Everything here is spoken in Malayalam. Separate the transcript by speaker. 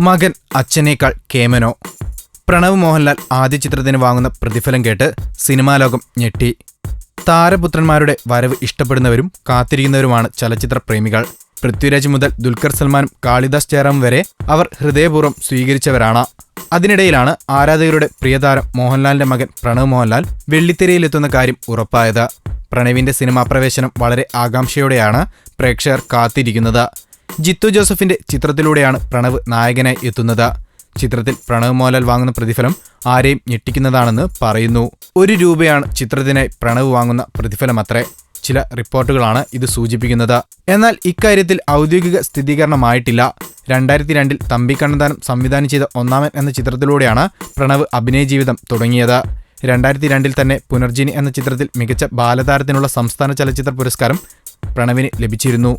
Speaker 1: മകൻ അച്ഛനേക്കാൾ കേമനോ? പ്രണവ് മോഹൻലാൽ ആദ്യ ചിത്രത്തിന് വാങ്ങുന്ന പ്രതിഫലം കേട്ട് സിനിമാലോകം ഞെട്ടി. താരപുത്രന്മാരുടെ വരവ് ഇഷ്ടപ്പെടുന്നവരും കാത്തിരിക്കുന്നവരുമാണ് ചലച്ചിത്ര പ്രേമികൾ. പൃഥ്വിരാജ് മുതൽ ദുൽഖർ സൽമാനും കാളിദാസ് ജയറാം വരെ അവർ ഹൃദയപൂർവം സ്വീകരിച്ചവരാണ്. അതിനിടയിലാണ് ആരാധകരുടെ പ്രിയതാരം മോഹൻലാലിന്റെ മകൻ പ്രണവ് മോഹൻലാൽ വെള്ളിത്തിരയിലെത്തുന്ന കാര്യം ഉറപ്പായത്. പ്രണവിന്റെ സിനിമാ പ്രവേശനം വളരെ ആകാംക്ഷയോടെയാണ് പ്രേക്ഷകർ കാത്തിരിക്കുന്നത്. ജിത്തു ജോസഫിന്റെ ചിത്രത്തിലൂടെയാണ് പ്രണവ് നായകനായി എത്തുന്നത്. ചിത്രത്തിൽ പ്രണവ് മോഹൻലാൽ വാങ്ങുന്ന പ്രതിഫലം ആരെയും ഞെട്ടിക്കുന്നതാണെന്ന് പറയുന്നു. ഒരു രൂപയാണ് ചിത്രത്തിനായി പ്രണവ് വാങ്ങുന്ന പ്രതിഫലമത്രേ. ചില റിപ്പോർട്ടുകളാണ് ഇത് സൂചിപ്പിക്കുന്നത്. എന്നാൽ ഇക്കാര്യത്തിൽ ഔദ്യോഗിക സ്ഥിരീകരണമായിട്ടില്ല. രണ്ടായിരത്തി രണ്ടിൽ തമ്പി കണ്ണന്താനം സംവിധാനം ചെയ്ത ഒന്നാമൻ എന്ന ചിത്രത്തിലൂടെയാണ് പ്രണവ് അഭിനയ ജീവിതം തുടങ്ങിയത്. രണ്ടായിരത്തി രണ്ടിൽ തന്നെ പുനർജിനി എന്ന ചിത്രത്തിൽ മികച്ച ബാലതാരത്തിനുള്ള സംസ്ഥാന ചലച്ചിത്ര പുരസ്കാരം പ്രണവിന് ലഭിച്ചിരുന്നു.